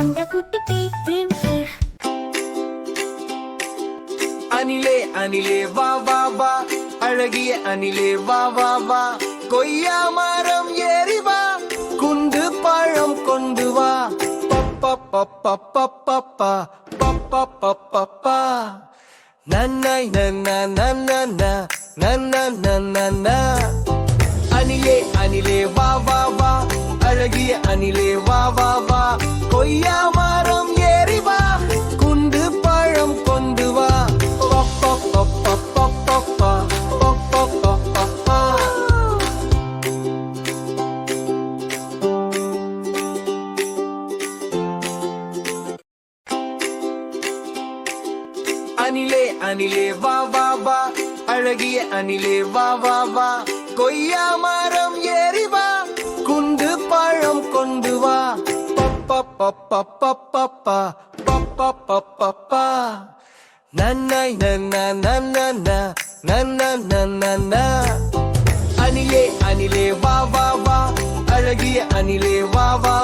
அந்த குட்டி பீ அனிலே அனிலே வா வா வா. அழகிய அனிலே வா வா வா. கொய்யா மரம் ஏறி வா. குண்டு பழம் கொண்டு வா. பப்பப்பப்பப்பப்பப்பா பப்பப்பப்பப்பா நன்னாய் நன்னா நன்னா நன்னா நன்னா அணிலே அணிலே வா வா அணிலே அணிலே வா வா வா. அழகிய அணிலே வா வா வா. கொய்யா மரம் ஏறி வா. குண்டு பழம் கொண்டு வா. நன்னாய் நன்னா நன்னா நன்னா நன்னா அணிலே அணிலே வா வா வா. அழகிய அணிலே வா வா.